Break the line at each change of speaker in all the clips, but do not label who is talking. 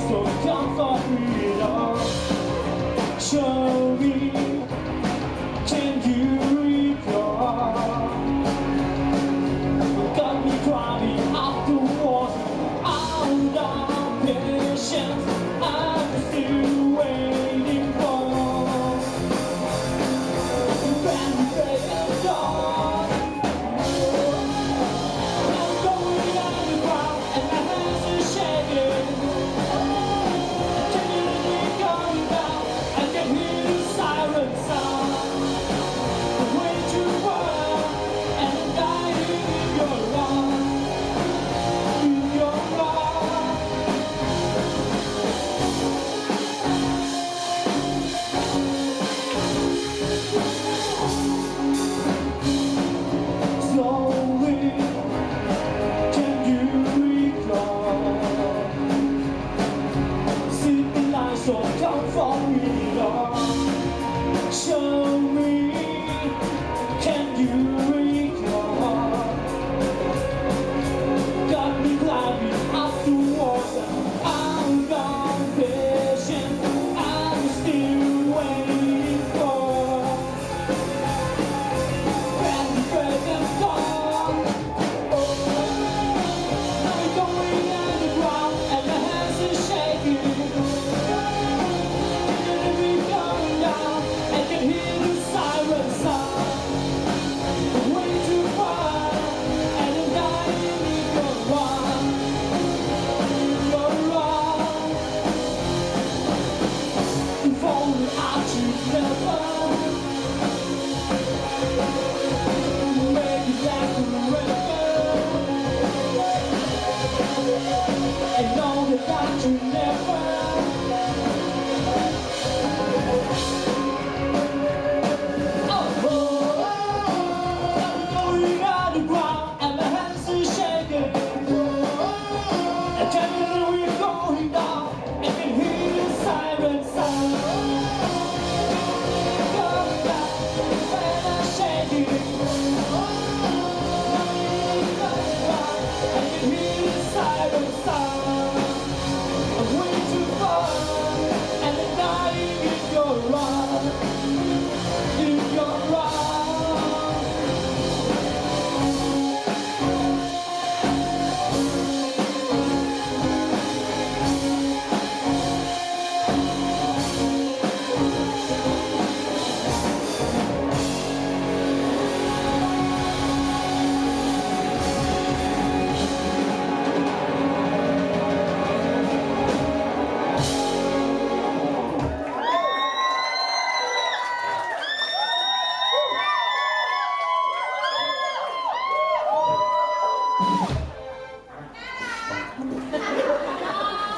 So don't come for all. Show me, can you recall? Got me driving up the walls, out of patience. 风雨雨啊。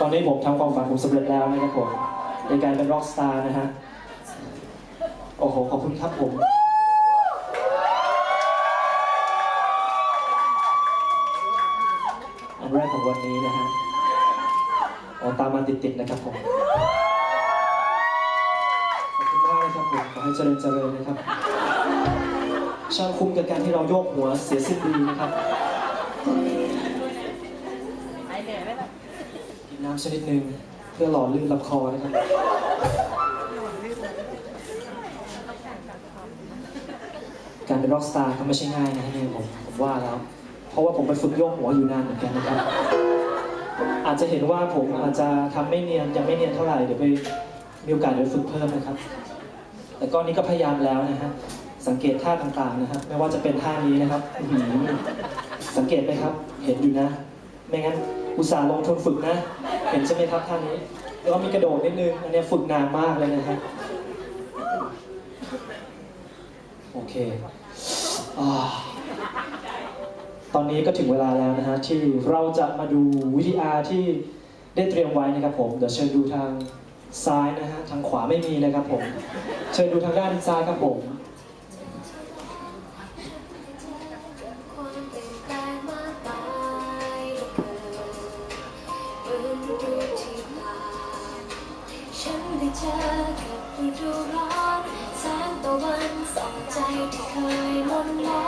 ตอนนี้ผมทำความฝันผมสำเร็จแล้วนะครับผมในการเป็นร็อกสตาร์นะฮะ โอ้โห ขอบคุณครับผมอันแรกของวันนี้นะฮะโอ้ตามมาติดๆนะครับผม ขอบคุณมากนะครับผม ขอให้เจริญเจริญนะครับ ช่างคุ้มกับการที่เราโยกหัวเสียสิ้นดีนะครับ กินน้ำชนิดหนึ่งเพื่อหล่อลื่นลำคอนะครับการเป็นร็อกสตาร์ก็ไม่ใช่ง่ายนะเนี่ยผมผมว่าแล้ว เพราะว่าผมไปฝึกโยกหัวอยู่นานเหมือนกันนะครับ อาจจะเห็นว่าผมอาจจะทำไม่เนียนยังไม่เนียนเท่าไหร่เดี๋ยวไปมีโอกาสเดี๋ยวฝึกเพิ่มนะครับ แต่ก็นี้ก็พยายามแล้วนะฮะสังเกตท่าต่างๆนะครับ ไม่ว่าจะเป็นท่านี้นะครับหสังเกตไหมครับ เห็นอยู่นะ ไม่งั้นอุตส่าห์ลงทุนฝึกนะ ห็นใช่ไหมครับท่านนี้แล้วก็มีกระโดดนิดนึง อันนี้ฝึกนานมากเลยนะครับโอเคอตอนนี้ก็ถึงเวลาแล้วนะฮะที่เราจะมาดูวิดีอาที่ได้เตรียมไว้นะครับผมเดี๋ยวเชิญดูทางซ้ายนะฮะทางขวาไม่มีนะครับผม เชิญดูทางด้านซ้ายครับผม
ฤดูที่ผ่านฉันได้เจอกับฤดูร้อนแสงตะวันส่องใจที่เคยมนมอง